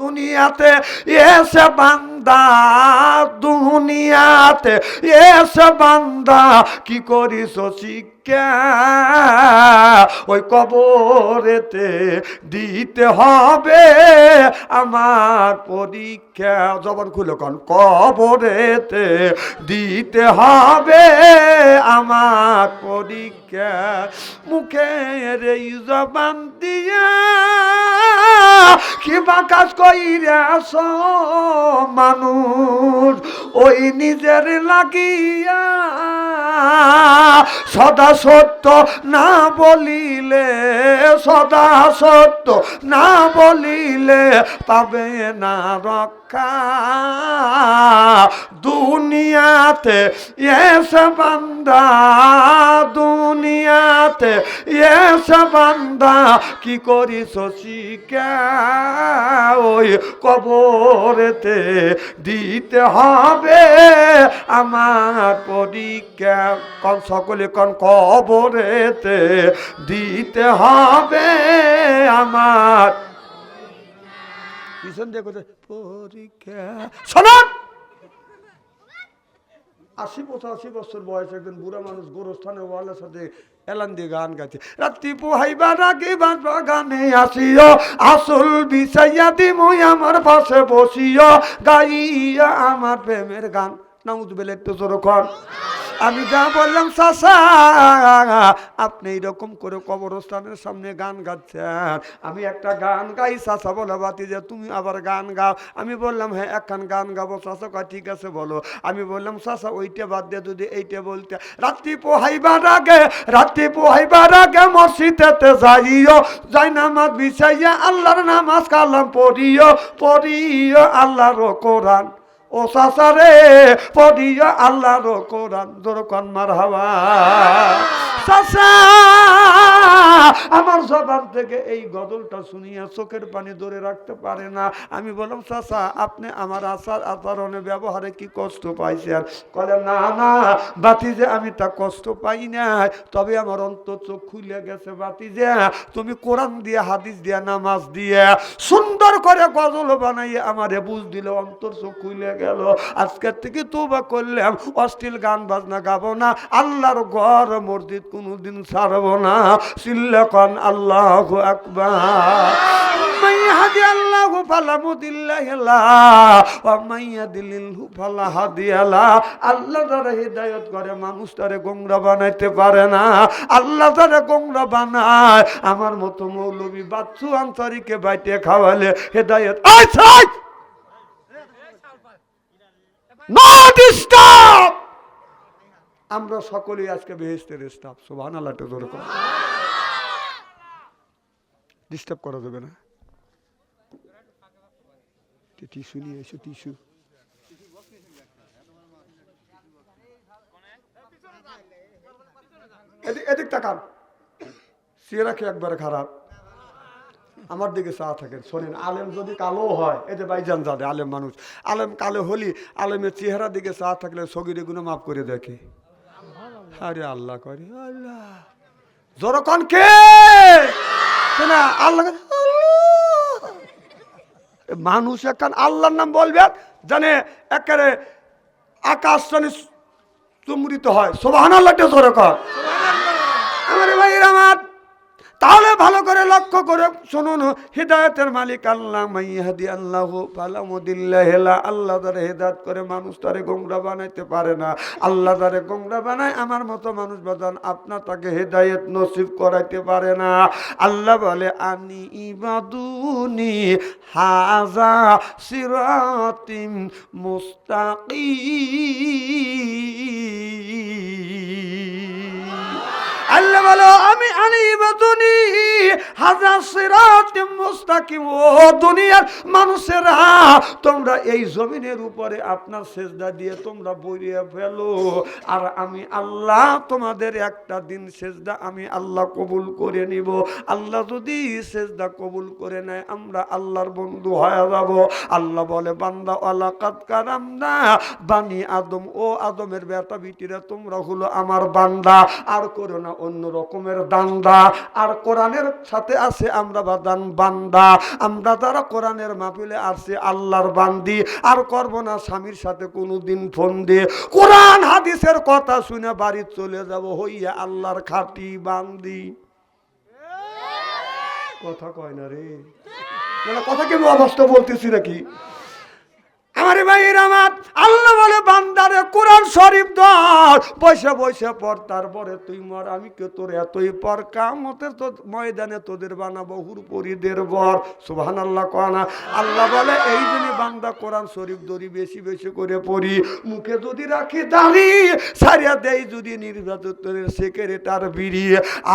দুনিয়াতে এসে বান্দা দুনিয়াতে এসে বান্দা কি করিস ওই কবরেতে দিতে হবে আমার পরীক্ষা? জবর খুলে কন, কবরেতে দিতে হবে আমার পরীক্ষা। মুখের এই জবান দিয়া কি বা কাজ কইরাস মানুষ? ওই নিজের লাগিয়া সদা সত্য না বলিলে, সদা সত্য না বলিলে পাবে না রক্ষা। দুনিয়াতে এসে বান্দা, দুনিয়াতে এস বান্দা, কি করিস শিকা ওই কবরেতে দিতে হবে আমার পরীক্ষা। কন সকলে কন। কবরেতে দিতে হবে আমার। পিছন দিয়ে পরীক্ষা। শোনান! আশি পঁচাশি বছর বয়স একজন বুড়া মানুষ গোরস্থানে ওয়ালের সাথে এলান দিয়ে গান গাইছে। রাত্রি পোহাইবা রাখি বাঁচবা আসিও? আসল বিষাইয়া দিমই আমার পাশে বসিও। গাইয়া আমার প্রেমের গান। নাউজ বেলে একটু জোর আমি যা বললাম চাষা আপনি এইরকম করে কবরস্থানের সামনে গান গাচ্ছেন। আমি একটা গান গাই চাষা বলে বাতি যে তুমি আবার গান গাও। আমি বললাম হ্যাঁ একখান গান গাবো চাষা ঠিক আছে, বলো। আমি বললাম চাষা ওইটা বাদ দিয়ে যদি এইটা বলতে। রাত্রি পোহাইবার আগে, রাত্রি পোহাইবার আগে মসজিদেতে যাইও, যাই নামাজ বিছাইয়া আল্লাহর নামাজ কালাম পড়িও পড়িও আল্লাহর কোরআন। ও সাসারে পড়িয়া আল্লাহর কোরআন দরকান মার হাওয়া সাসা আমার জবান থেকে এই গজলটা শুনিয়া চোখের পানি ধরে রাখতে পারে না। আমি বললাম, চাচা, আপনি আমার আচার আচরণে ব্যবহারে কি কষ্ট পাইছেন? কলে না না বাতি যে আমি তা কষ্ট পাই নাই। তবে আমার অন্তর চোখ খুলে গেছে বাতি যে তুমি কোরআন দিয়ে, হাদিস দিয়ে, নামাজ দিয়ে সুন্দর করে গজল বানাইয়ে আমারে বুঝ দিল, অন্তর চোখ খুলে গেল। আজকের থেকে তোবা করলাম, অশ্লীল গান বাজনা গাবো না। আল্লাহর ঘর মসজিদ কোনোদিন ছাড়বো না। আল্লাহ আকবার। হাদি আল্লাহ মাইয়া আল্লাহ করে বানাইতে পারে না। আল্লাহ বানায়। আমার মতো মৌলবী বাচ্চু আন্তরিকে বাইটে খাওয়ালে হেদায়ত। আমরা সকলেই আজকে বেহেস্তের স্টাফ সোভান আল্লাহটা ডিস্টার্ব করা যাবে না। টিস্যু নিয়ে এসো, টিস্যু। এদিক তাকান। চেহারা কি একবারে খারাপ? আমার দিকে চা থাকেন, শোনেন, আলেম যদি কালো হয় এতে বাইজান যাবে আলেম মানুষ। আলেম কালো হলি, আলেমের চেহারা দিকে চা থাকলে সগিরে গুলো মাফ করে দেখে আরে আল্লাহ করে, আল্লাহ। জরকন কে? আল্লাহ আল্লাহ! মানুষ একখান আল্লাহর নাম বলবে জানে একেবারে আকাশ শনি চুমরিত হয়। সোবাহান আল্লাহটা ধরে কর। আমার ভাই আমার তাহলে ভালো করে লক্ষ্য করে শুনুন, হৃদায়তের মালিক আল্লাহ মাইহাদি আল্লাহ পালামুদিল্লাহ আল্লাহ তারে হেদায়ত করে মানুষ তারে গোংরা বানাইতে পারে না। আল্লাহ তারে গোংরা বানায়, আমার মতো মানুষ বাদান আপনার তাকে হেদায়ত নসিব করাইতে পারে না। আল্লাহ বলে, আনি ইবাদুনি হাজা সিরাতিম মুস্তাকিম। আল্লাহ বলো, আমি আনি বেদুনি হাজার সিরাত মুস্তাকিম, ও দুনিয়ার মানুষেরা, তোমরা এই জমিনের উপরে আপনার সেজদা দিয়ে তোমরা বইরিয়ে ফেলো। আর আমি আল্লাহ তোমাদের একটা দিন সেজদা আমি আল্লাহ কবুল করে নিব। আল্লাহ যদি সেজদা কবুল করে নেয়, আমরা আল্লাহর বন্ধু হয়ে যাব। আল্লাহ বলে, বান্দা আলাকাত কারাম না বানি আদম। ও আদমের বেটা বিটিরা তোমরা হলো আমার বান্দা। আর করো না অন্য রকমের দান্দা। আর কোরআনের সাথে আছে আমরা বাদান বান্দা। আমরা যারা কোরআনের মাহফিলে আসছে আল্লাহর বান্দি। আর করব না স্বামীর সাথে কোনো দিন ফোন দিয়ে। কোরআন, হাদিসের কথা শুনে বাড়ি চলে যাব হইয়া আল্লাহর খাটি বান্দি। কথা কয় না রে। মানে কথা কি অবস্থা বলতেছি নাকি? আমারে ভাইয়ের আমার আল্লাহ বলে, বান্দারে, কোরআন শরীফ ধর। বসে বসে পর তারপরে তুই মর, আমি কে তোর এতই পর? কামতের তো ময়দানে তোদের বানাবো, হুরপরিদের বর সুবহান আল্লাহ কনা আল্লাহ বলে, এই জন্য বান্দা কোরআন শরীফ ধরি, বেশি বেশি করে পড়ি। মুখে যদি রাখি দাঁড়ি সারিয়া দেই যদি নির্বাচনের সেক্রেটার বিড়ি।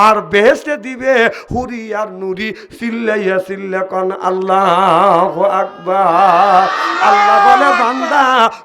আর বেহেস্টে দিবে হুরি আর নুরি। সিল্লাইয়া সিল্লা কন আল্লাহ আকবার। আল্লাহ বলে, বান্দা,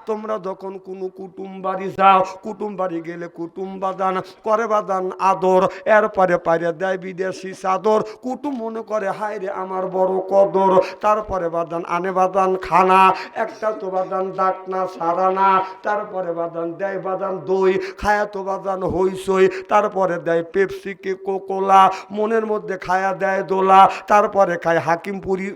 তোমরা যখন কোনো কুটুম বাড়ি যাও কুটুম বাড়ি গেলে কুটুম বাদান করে বাদান আদর, এরপরে পারে দেয় বিদেশি চাদর। কুটুম মনে করে, হায় রে আমার বড় কদর। তারপরে বাদান আনে বাদান খানা, একটা তো বাদান ডাকনা সারানা, তারপরে বাদান দেয় বাদান দই, খায়া তো বাদান হইসই তারপরে দেয় পেপসিকে কোকোলা, মনের মধ্যে খায়া দেয় দোলা, তারপরে খায় হাকিমপুরি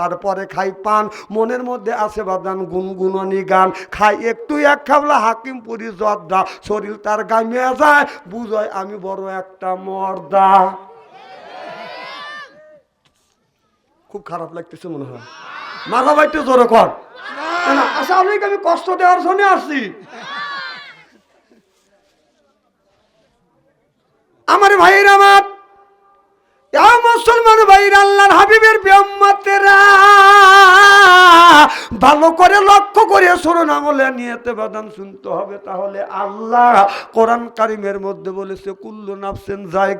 তারপরে খাই পান, মনের মধ্যে আছে বাদান গুনগুননি গান খাই একটু এক খাবলা হাকিমপুরি জর্দা। শরীর তার গামিয়া যায়, বুঝয় আমি বড় একটা মর্দা। খুব খারাপ লাগতেছে মনে হয়। মাথা বাইতে জোরে কর। না আচ্ছা আমি কষ্ট দেওয়ার জন্য আসছি? আমার ভাইয়ের আমার। মুসলমান ভাইয়ের আল্লাহর হাবিবের বেম্মতেরা ভালো করে লক্ষ্য করে শুনুন আমলে নিয়েতে বাদান শুনতে হবে। তাহলে আল্লাহ কোরআন কারিমের মধ্যে বলেছে, কুল্লু নাফসেন যায়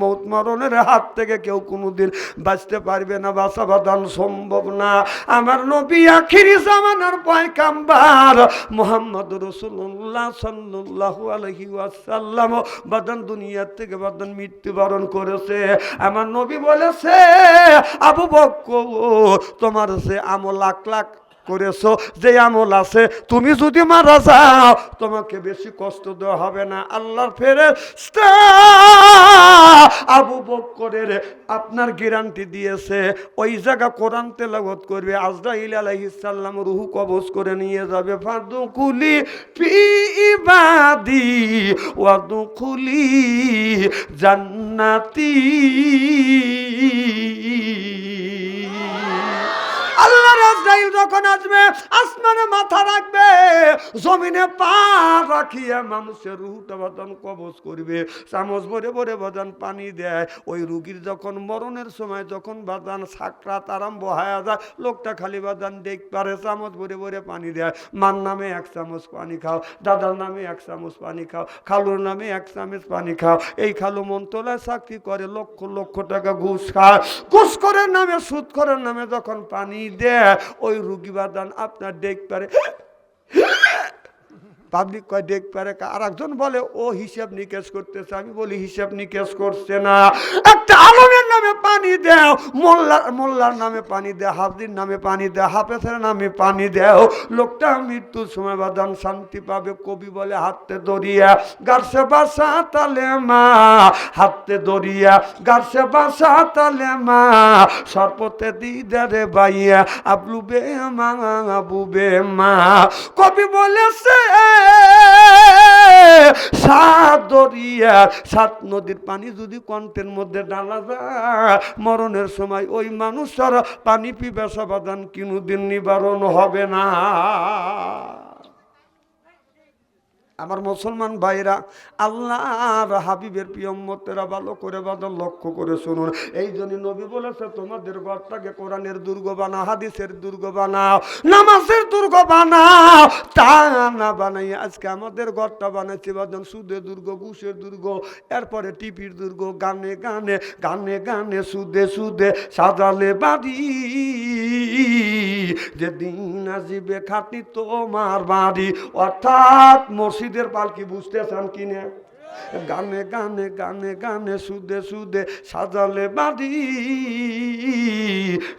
মৌত মরণের হাত থেকে কেউ কোনোদিন বাঁচতে পারবে না, বাঁচা বাদান সম্ভব না। আমার নবী আখিরি জামানার পয়কাম্বার মোহাম্মদ রসুল্লাহ সাল্লাল্লাহু আলাইহি ওয়াসাল্লাম বাদান দুনিয়ার থেকে বাদান মৃত্যুবরণ করেছে। আমার নবী বলেছে, আবু বক্কর, তোমার সে আমল লাখ লাখ করেছ, যে আমল আছে, তুমি যদি মারা যাও, তোমাকে বেশি কষ্ট দেওয়া হবে না। আল্লাহর ফেরে আবু বক্করের আপনার গ্যারান্টি দিয়েছে, ওই জায়গা কোরআন তেলাগত করবে, আজরাইল আলাইহিসাল্লাম রুহু কবজ করে নিয়ে যাবে। ফাদুকুলি ফি ইবাদি ওয়াদুকুলি জান্নাতি। আল্লাহ যখন আসবে, আসমানে মাথা রাখবে, জমিনে পা রাখিয়া মানুষের রুহটা বাদান কবজ করবে। চামচ ভরে ভরে বাদান পানি দেয়। ওই রুগীর যখন মরণের সময় যখন বাদান সাকরাত আরম্ভ হয়ে যায়, লোকটা খালি বাদান দেখ পারে, চামচ ভরে ভরে পানি দেয়। মার নামে এক চামচ পানি খাও, দাদার নামে এক চামচ পানি খাও, খালুর নামে এক চামচ পানি খাও। এই খালু মন্তলায় চাকরি করে, লক্ষ লক্ষ টাকা ঘুষ খায়। ঘুষ করার নামে, সুদ করার নামে যখন পানি দেয় ওই রুগী বাদান আপনার দেখ পারে। পাবলিক কয় দেখ পারে আর একজন বলে, ও হিসাব নিকেশ করতেছে। আমি বলি, হিসাব নিকেশ করছে না। একটা নামে পানি দেও, মোল্লার মোল্লার নামে পানি দেও, হাফদির নামে পানি দেও, হাফেজের নামে পানি দেও। লোকটা মৃত্যুর সময় বাদান শান্তি পাবে, কবি বলে হাতে দরিয়া গাছে বাসা তালে মা, হাতে দরিয়া গাছে বাসা তালে মা সর্বতে দিদারে বাইয়া, আবলু বে মা আবু বে মা কবি বলেছে সাত দরিয়া, সাত নদীর পানি যদি কণ্ঠের মধ্যে ডালা যায়, মরণের সময় ওই মানুষ পানি পিপাসা বাদান কিনুদিন নিবারণ হবে না। আমার মুসলমান ভাইরা, আল্লাহর হাবিবের প্রিয়ম্মতেরা ভালো করে বাদল লক্ষ্য করে শুনুন। এই জন্য নবী বলেছে, তোমাদের ঘরটাকে কোরআনের দুর্গ বানাও, হাদিসের দুর্গ বানাও, নামাজের দুর্গ বানাও। তা না বানাই, আজকে আমাদের ঘরটা বানাইছে বাদন সুদে দুর্গ, ঘুষের দুর্গ, এরপরে টিপির দুর্গ, গানে গানে গানে গানে, সুদে সুদে সাজালে বাড়ি। যেদিন আসিবে খাটি তোমার বাড়ি, অর্থাৎ মসজিদের পালকি বুঝতেছেন কিনে গানে গানে গানে গানে, সুদে সুদে সাজালে বাড়ি।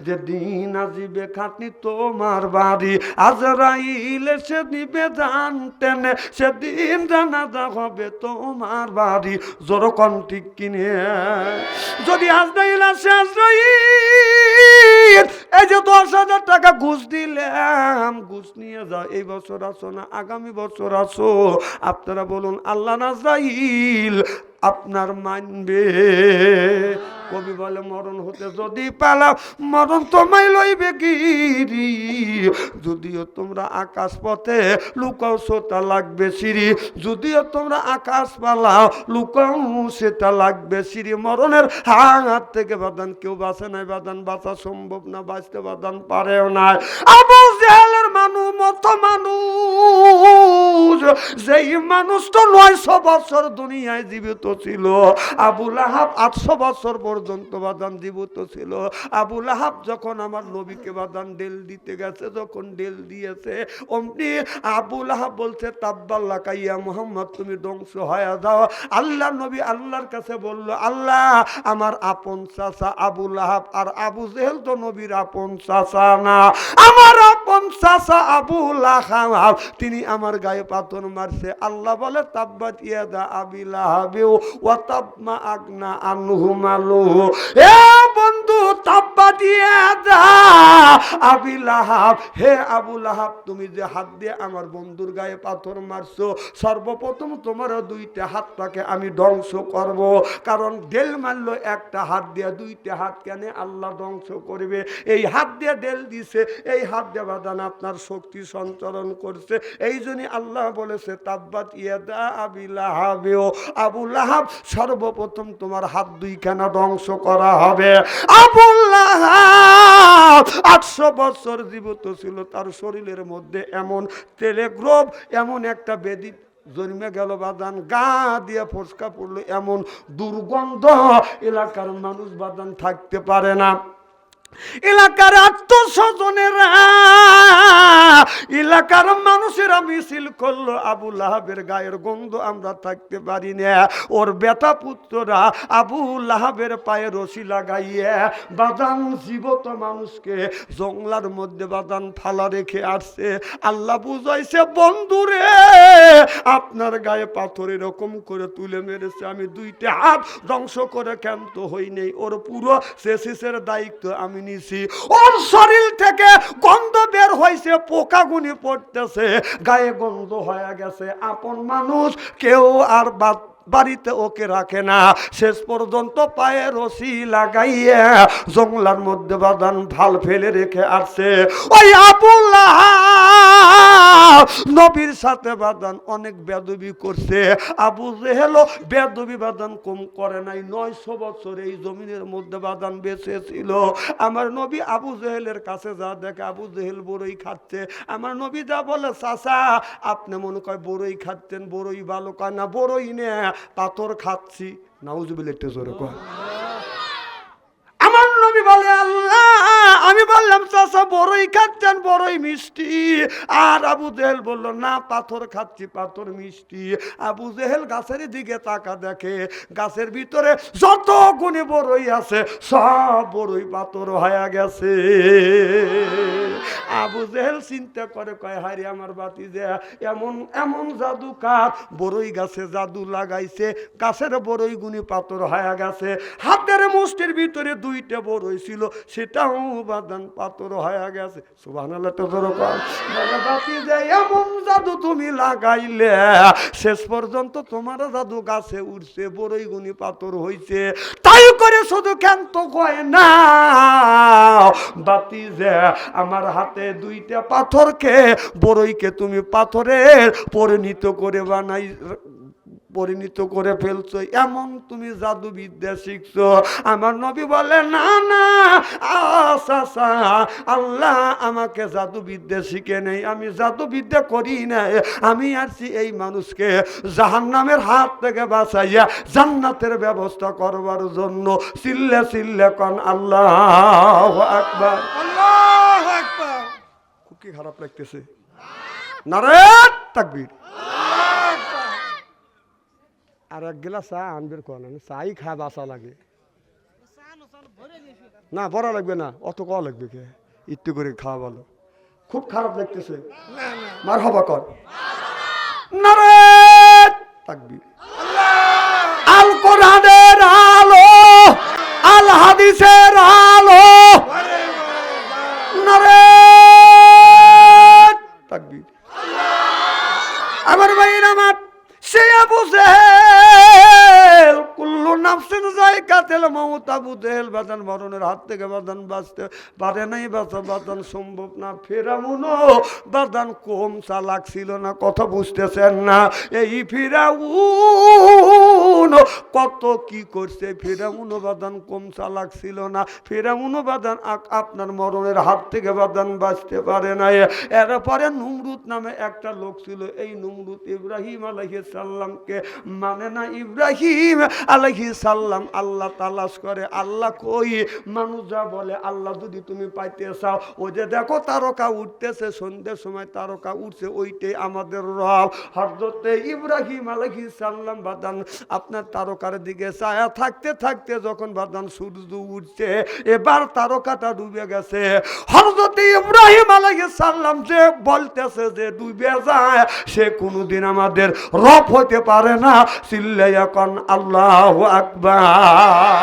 যে দিন আজিবে খাটনি তোমার বাড়ি, আজরাইল সে দিবে জানতেন সেদিন জানাজা হবে তোমার বাড়ি, জোর ঠিক কিনে। যদি আজরাইল আসে, আজরাইল, এই যে দশ হাজার টাকা ঘুষ দিলাম, ঘুষ নিয়ে যাও। এই বছর আসো না, আগামী বছর আসো। আপনারা বলুন, আল্লাহ নাজরাইল আপনার মানবে। কবি বলে, মরণ হতে যদি পালাও মরণ তোমায় লইবে গিরি। যদিও তোমরা আকাশ পথে লুকাও, সেটা লাগবে সিঁড়ি। যদিও তোমরা আকাশ পালাও লুকাও, সেটা লাগবে সিঁড়ি। মরণের হাত থেকে বাদান কেউ বাঁচে নাই বাদান বাঁচা সম্ভব না, বাঁচতে বাদান পারেও না আবু মানুষ মতো মানুষ। যেই তো নয়শো বছর দুনিয়ায় জীবিত ছিল আবুল আহাব আটশো বছর পর্যন্ত বাদান জীবিত ছিল। আবুল আহাব যখন আমার নবীকে বাদান ডেল দিতে গেছে, যখন ডেল দিয়েছে, অমনি আবুল আহাব বলছে তাব্বাল্লা কাইয়া মোহাম্মদ, তুমি ধ্বংস হয়ে যাও। আল্লাহ নবী আল্লাহর কাছে বলল, আল্লাহ, আমার আপন চাচা আবুল আহাব আর আবু জেহেল তো নবীর আপন চাচা না। আমার আপন চাচা তিনি আমার গায়ে পাথর মারছে। আল্লাহ বলে, তাব্বাত ইয়াদা আবিল আহাবেও ওয়া তাবমা আগনা আনহু মালু এ বন্ধু তাব্বাত ইয়াদা আবিল আহাব হে আবুল আহাব তুমি যে হাত দিয়ে আমার বন্ধুর গায়ে পাথর মারছো, সর্বপ্রথম তোমার দুইটা হাতটাকে আমি ধ্বংস করব। কারণ ডেল মারলো একটা হাত দিয়ে, দুইটা হাত কেন আল্লাহ ধ্বংস করবে। এই হাত দিয়ে ডেল দিছে, এই হাত দিয়ে বাদান আপনার শক্তি সঞ্চালন করছে। এই জন্যই আল্লাহ বলেছে তাব্বাত ইয়াদা আবিলাহাবেও আবুল আহাব সর্বপ্রথম তোমার হাত দুইখানা ধ্বংস করা হবে। আবুল্লাহ, আটশো বছর জীবিত ছিল তার শরীরের মধ্যে এমন টেলিগ্রোভ এমন একটা বেদি জন্মে গেল বাদান, গা দিয়ে ফসকা পড়ল, এমন দুর্গন্ধ এলাকার মানুষ বাদান থাকতে পারে না। এলাকার আত্মস্বজনেরা, এলাকার মানুষেরা মিছিল করল, আবু লাহাবের গায়ের গন্ধ আমরা থাকতে পারি না। ওর বেটা পুত্ররা আবু লাহাবের পায়ে রশি লাগাইয়ে বাদান জীবত মানুষকে জংলার মধ্যে বাদান ফালা রেখে আসছে। আল্লাহ বুঝাইছে, বন্ধুরে, আপনার গায়ে পাথর এরকম করে তুলে মেরেছে, আমি দুইটা হাত ধ্বংস করে ক্ষান্ত হই নেই। ওর পুরো শেষের দায়িত্ব, আমি নিছি। ওর শরীর থেকে গন্ধ বের হয়েছে পোকা গুনি পড়তেছে, গায়ে গন্ধ হয়ে গেছে। আপন মানুষ কেউ আর বাদ বাড়িতে ওকে রাখে না। শেষ পর্যন্ত পায়ে রশি লাগাইয়া জঙ্গলার মধ্যে বাদান ভালো ফেলে রেখে আসছে। ওই আবুল্লাহ নবীর সাথে বাদান অনেক বেদবি করছে। আবু জেহেল বেদবি বাদান কম করে নাই। নয়শো বছর এই জমিনের মধ্যে বাদান বেঁচে ছিল আমার নবী আবু জেহেলের কাছে যা দেখে আবু জেহেল বড়ই খাচ্ছে। আমার নবী যা বলে, চাচা, আপনি মনে কয় বড়ই খাচ্ছেন, বড়ই ভালো কয় না, বড়ই নে, পাথর খাচ্ছি। নাউজুবিল একটু জোরে কয়। আমার নবী বলে, আল্লাহ আমি বললাম চাষা বড়ই খাচ্ছেন, বড়ই মিষ্টি। আর আবু জেহেল বলল, না, পাথর খাচ্ছি, পাথর মিষ্টি। আবু জেহেল গাছের দিকে তাকা দেখে, গাছের ভিতরে যত গুণে বড়ই আছে, সব বড়ই পাথর হয়ে গেছে। আবু জেহেল চিন্তা করে, কয় হারি আমার বাতি যে এমন এমন জাদু কার বড়ই গাছে জাদু লাগাইছে, গাছের বড়ই গুণি পাথর হয়ে গেছে। হাতের মুষ্টির ভিতরে দুইটা বড়ই ছিল, সেটাও পাথর হয়ে গেছে। এমন জাদু তুমি লাগাইলে, শেষ পর্যন্ত তোমার জাদু গাছে উঠছে বড়ই গুণি পাথর হইছে। তাই করে শুধু কেন তো কয় না। বাতি যে আমার হাতে দুইটা পাথরকে, বড়ইকে তুমি পাথরের পরিণত করে বানাই পরিণত করে ফেলছো। এমন তুমি জাদুবিদ্যা শিখছো। আমার নবী বলে না না আল্লাহ আমাকে জাদুবিদ্যা শিখে নেই। আমি জাদুবিদ্যা করি না আমি আসছি এই মানুষকে জাহান্নামের হাত থেকে বাঁচাইয়া জান্নাতের ব্যবস্থা করবার জন্য। চিল্লে চিল্লে কন আল্লাহ আকবার। আল্লাহ আকবার। খুব কি খারাপ লাগতেছে? নারে তাকবীর। আর এক গিলাস চা আনবের কোন চাই খায় বাসা লাগে। না বড় লাগবে না, অত ক লাগবে কে? একটু করে খাওয়া ভালো। খুব খারাপ লাগতেছে। মার হবা কর তাকবীর। আল কোরআনের আলো আল হাদিসের আলো। নারে তাকবীর আমার ভাইয়ের আমার সে আবু যায়কাতুল মাউত আবু বাদান মরণের হাত থেকে বাদান বাঁচতে পারে নাই বাঁচা বাদান সম্ভব না। ফেরাউনও বাদান কম চালাক ছিল না, কথা বুঝতেছেন না। এই ফেরাউন কত কি করছে? ফেরাউনও বাদান কম চালাক ছিল না। ফেরাউনও বাদান আপনার মরণের হাত থেকে বাদান বাঁচতে পারে নাই। এরপরে নুমরুদ নামে একটা লোক ছিল, এই নুমরুদ ইব্রাহিম আলহি সাল্লামকে মানে না, ইব্রাহিম আলহি সাল্লাম আল্লাহ তালাশ করে, আল্লাহ কই? মানুষ যা বলে, আল্লাহ যদি তুমি পাইতে চাও ও যে দেখো তারকা উঠতেছে, সন্ধ্যের সময় তারকা উঠছে, ওইটাই আমাদের রব। হরদতে ইব্রাহিম আলহি সাল্লাম বাদান আপনার তারকার দিকে ছায়া থাকতে থাকতে যখন বাদান সূর্য উঠছে, এবার তারকাটা ডুবে গেছে। হরদতে ইব্রাহিম আলাইহিস সাল্লাম যে বলতেছে যে ডুবে যায়, সে কোনোদিন আমাদের রব হতে পারে না। চিল্লে এখন আল্লাহ আকবার।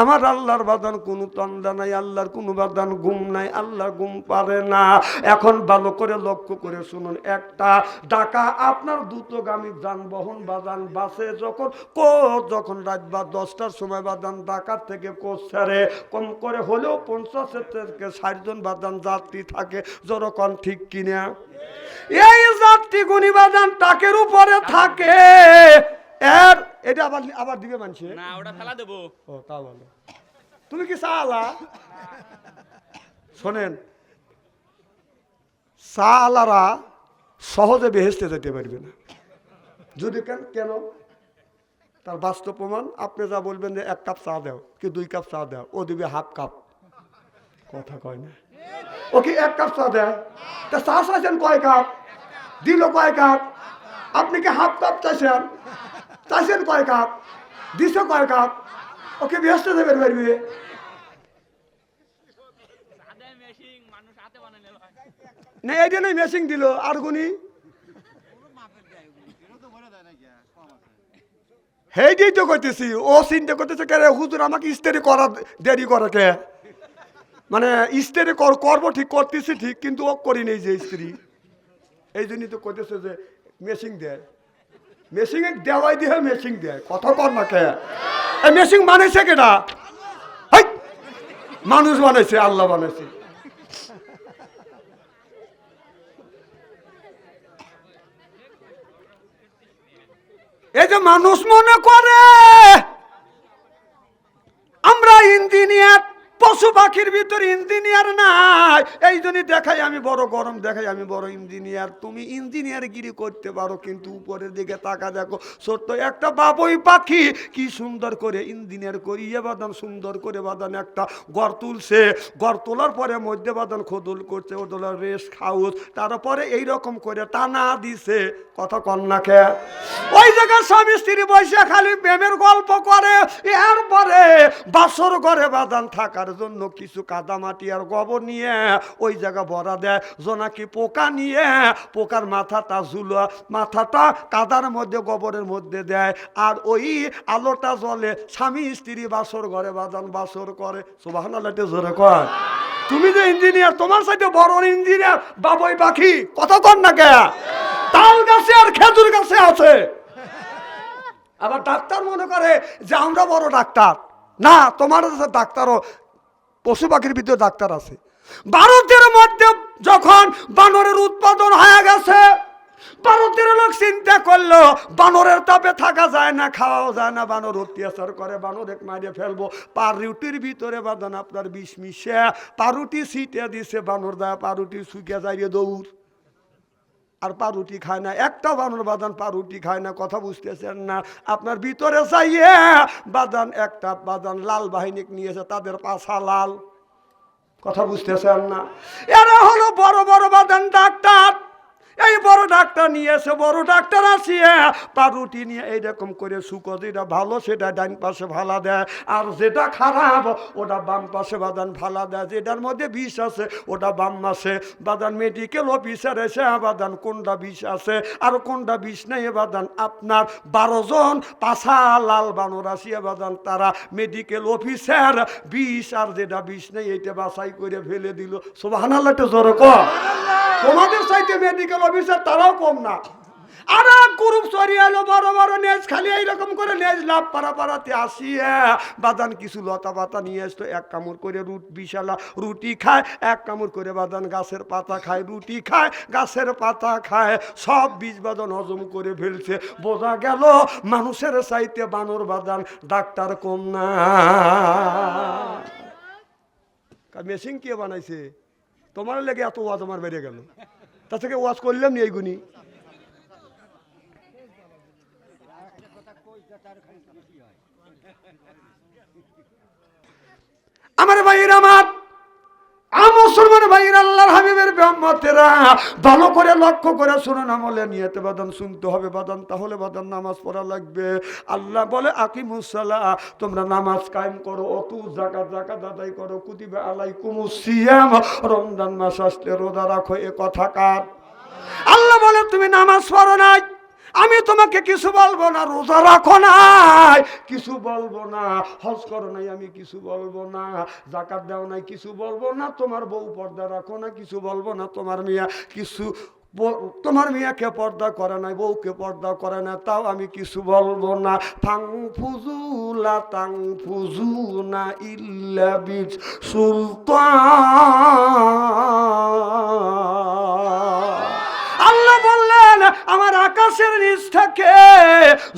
আমার আল্লাহর বাদান কোনো তন্দা নাই, আল্লাহর কোনো বাদান গুম নাই, আল্লাহ গুম পারে না। এখন ভালো করে লক্ষ্য করে শুনুন, একটা ডাকা আপনার দ্রুতগামী যানবাহন বাদান বাসে যখন কো যখন রাত বা দশটার সময় বাদান ঢাকার থেকে কোচ ছাড়ে, কম করে হলেও পঞ্চাশের থেকে ষাট জন বাদান যাত্রী থাকে। যখন ঠিক কিনা? এই যাত্রী গুণী বাদান টাকের উপরে থাকে। এর এটা আবার আবার দিবে মানছে না ওটা ফেলা দেবো। ও তা বলো। তুমি কি চালা শোনেন চালারা সহজে বেহেস্তে যেতে পারবে না। যদি কেন কেন? তার বাস্তব প্রমাণ আপনি যা বলবেন যে এক কাপ চা দাও কি দুই কাপ চা দাও ও দিবে হাফ কাপ। কথা কয় না। ও কি এক কাপ চা দেয়? তা চা চাইছেন কয় কাপ? দিল কয় কাপ? আপনি কি হাফ কাপ চাইছেন? চাইছেন কয় কাপ? দিছে কয় কাপ? ওকে ব্যস্ত দেবেন হয় না দিল, আর গুনি তো করতেছি ও চিন্তা করতেছে কে হুজুর আমাকে ইস্তেরি করা দেরি করে কে? মানে ইস্তেরি কর করব ঠিক, করতেছি ঠিক, কিন্তু ও করি নেই যে স্ত্রী এই জন্যই তো করতেছে যে মেশিং দেয় মেশিং দেওয়াই দিয়ে মেশিং দেয় কথা কর না কে? এই মেশিং বানাইছে কেটা মানুষ বানাইছে, আল্লাহ বানাইছে। এই যে মানুষ মনে করে, আমরা ইঞ্জিনিয়ার পশু পাখির ভিতর ইঞ্জিনিয়ার নাই। এই জন্যই দেখাই আমি বড় গরম, দেখাই আমি বড় ইঞ্জিনিয়ার। তুমি ইঞ্জিনিয়ার গিরি করতে পারো, কিন্তু উপরের দিকে তাকা দেখো ছোট্ট একটা বাবুই পাখি কি সুন্দর করে ইঞ্জিনিয়ার করিয়ে বাদান সুন্দর করে বাদান একটা গড় তুলছে। গড় তোলার পরে মধ্যে বাদান খোদল করছে ওদলার রেস্ট হাউস তারপরে এই রকম করে টানা দিছে। কথা কন্যাকে ওই জায়গায় স্বামী স্ত্রী বসে খালি প্রেমের গল্প করে, এরপরে বাসর ঘরে বাদান থাকার জন্য কিছু কাদা মাটি আর গোবর নিয়ে ওই জায়গা ভরা দেয়। জোনাকি পোকা নিয়ে? পোকার মাথাটা ঝুলো, মাথাটা কাদার মধ্যে, গোবরের মধ্যে দেয়। আর ওই আলোটা জ্বলে, স্বামী, স্ত্রী বাসর ঘরে বাদান বাসর করে। সুবাহ জোরে কয়। তুমি যে ইঞ্জিনিয়ার তোমার সাথে বড় ইঞ্জিনিয়ার বাবুই পাখি কত কর না কে? তাল গাছে আর খেজুর গাছে আছে। আবার ডাক্তার মনে করে যে আমরা বড় ডাক্তার। না, তোমার ডাক্তারও পশু পাখির ভিতরে ডাক্তার আছে। ভারতের মধ্যে যখন বানরের উৎপাদন হয়ে গেছে, ভারতের লোক চিন্তা করল, বানরের তাপে থাকা যায় না, খাওয়াও যায় না, বানর অত্যাচার করে, বানর এক মারিয়ে ফেলব, পারুটির ভিতরে বাদান আপনার বিষ মিশে পারুটি ছিটে দিছে, বানর দেয় পারুটি শুকিয়ে যাইয়ে দৌড়। আর পাউরুটি খায় না একটা বানর বাদান পাউরুটি খায় না, কথা বুঝতেছেন না। আপনার ভিতরে চাইয়ে বাদান একটা বাদান লাল বাহিনী নিয়েছে, তাদের পাশা লাল কথা বুঝতেছেন না। এরা হলো বড় বড় বাদান ডাক্তার। এই বড় ডাক্তার নিয়ে এসে বড় ডাক্তার আসিয়ে পাউরুটি নিয়ে এইরকম করে শুকো যেটা ভালো সেটা ডান পাশে ভালা দেয়। আর যেটা খারাপ ওটা বাম পাশে বাদান ভালা দেয়। যেটার মধ্যে বিষ আছে ওটা বাম মাসে বাদান মেডিকেল অফিসার এসে বাদান কোনটা বিষ আছে আর কোনটা বিষ নেই বাদান আপনার বারো জন পাশা লাল বানর আসিয়া বাদান তারা মেডিকেল অফিসার বিষ আর যেটা বিষ নেই এইটা বাছাই করে ফেলে দিল। সোভান আল্লাহটা জোর তোমাদের চাইতে মেডিকেল অফিসার, তারাও কম না। আর গ্রুপ সরিয়ালো বড় বড় নেজ, খালি এইরকম করে নেজ লাভ পাড়া পাড়াতে আসিয়ে বাদান কিছু লতা পাতা নিয়ে আসতো এক কামড় করে রুট বিশালা, রুটি খায়, এক কামড় করে বাদান গাছের পাতা খায়, রুটি খায়, গাছের পাতা খায়, সব বীজ বাদান হজম করে ফেলছে। বোঝা গেল মানুষের চাইতে বানর বাদান ডাক্তার কম না। মেশিন কে বানাইছে? তোমার লেগে এত ওয়াজ আমার বেড়ে গেল। তা থেকে ওয়াজ করলাম নি এইগুনি। আমার ভাইয়ের আমার মুসলমান ভাইয়ের, আল্লাহর হাবিবের ব্রহ্মতেরা ভালো করে লক্ষ্য করে শুনুন আমলে নিয়েতে বাদান শুনতে হবে বাদান তাহলে বাদান নামাজ পড়া লাগবে। আল্লাহ বলে আকিমুসাল্লাহ তোমরা নামাজ কায়েম করো, অতু জাকাত জাকাত আদায় করো, কুতিবে আলাই কুমুসিয়াম রমজান মাস আসলে রোজা রাখো, এ কথা কার? আল্লাহ বলে, তুমি নামাজ পড়ো নাই। আমি তোমাকে কিছু বলব না, রোজা রাখো নাই। কিছু বলব না, হজ করো নাই, আমি কিছু বলব না, জাকাত দাও নাই, কিছু বলব না, তোমার বউ পর্দা রাখো না, কিছু বলব না, তোমার মিয়া কিছু তোমার মিয়াকে পর্দা করে নাই, বউকে পর্দা করে না তাও আমি কিছু বলব না। ফাং ফুজুলা তাং ফুজুনা ইল্লা বিজ সুলতান। আকাশের নিচ থেকে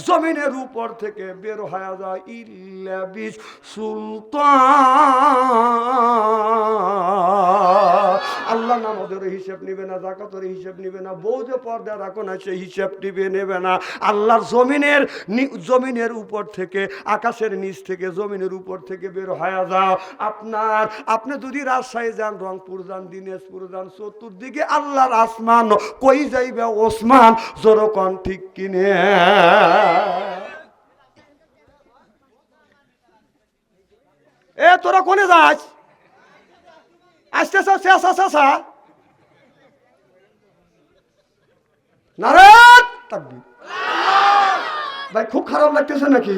জমিনের উপর থেকে বের হয়ে যায় ইল্লা সুলতান। আল্লাহ নামাজের হিসেব নিবে না, জাকাতের হিসেব নিবে না বউ যে পর্দা রাখো না সেই হিসেব নিবে, নেবে না। আল্লাহর জমিনের জমিনের উপর থেকে, আকাশের নিচ থেকে, জমিনের উপর থেকে বের হয়ে যাও। আপনার, আপনি যদি রাজশাহী যান, রংপুর যান, দিনাজপুর যান, চতুর্দিকে আল্লাহর আসমান, কই যাইবে ওসমান? জোরকন ঠিক কিনে? এ, তোরা কোনে যাস? আসতেছ শেষা শেষা নারায়ণ! ভাই, খুব খারাপ লাগতেছে নাকি?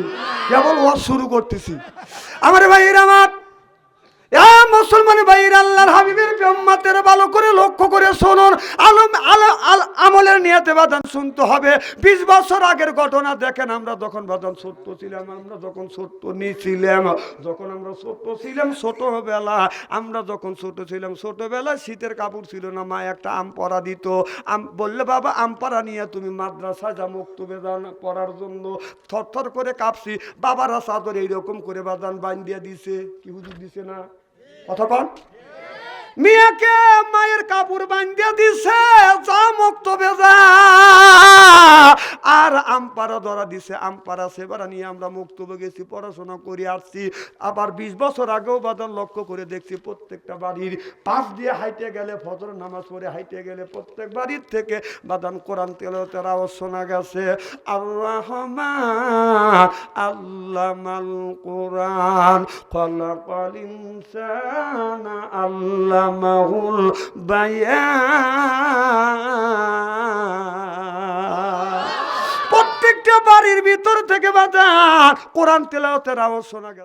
কেবল ওয়াজ শুরু করতেছি। আমার ভাইয়ের আমার এ মুসলমান ভাইয়ের, আল্লাহর হাবিবের ব্রহ্মাতের ভালো করে লক্ষ্য করে শুনুন। আলম আল- আল- আমলের নিয়তে বাদান শুনতে হবে। বিশ বছর আগের ঘটনা দেখেন, আমরা যখন বাদান ছোট্ট ছিলাম, আমরা যখন ছোট্ট নিয়েছিলাম যখন আমরা ছোট্ট ছিলাম, ছোটবেলা, আমরা যখন ছোট ছিলাম, ছোটবেলায় শীতের কাপড় ছিল না, মা একটা আম পরা দিত। আম বললে, বাবা, আম পরা নিয়ে তুমি মাদ্রাসায় যা মুক্তবে যান পড়ার জন্য। থরথর করে কাঁপছি। বাবারা চাদর এইরকম করে বাদান বান দিয়ে দিছে। কি হুজুর দিছে না? কথা কন মিয়াকে মায়ের কাপড় বান্ধিয়া দিছে যা মুক্ত বেজা আর আমপারা ধরা দিছে আমপারা সেবারা নিয়ে আমরা মুক্ত গেছি, পড়াশোনা করে আসছি। আবার বিশ বছর আগেও বাদান লক্ষ্য করে দেখছি প্রত্যেকটা বাড়ির পাশ দিয়ে হাইটে গেলে ফজর নামাজ পড়ে হাইটে গেলে প্রত্যেক বাড়ির থেকে বাদান কোরআন তেলাওয়াতের আওয়াজ শোনা গেছে। আল্লাহ আল্লামাল কোরআন ইনসানা আল্লামাহুল বায়ান প্রত্যেকটা বাড়ির ভিতর থেকে বাজার কোরআন তেলাওয়াতের আওয়াজ শোনা গেছে।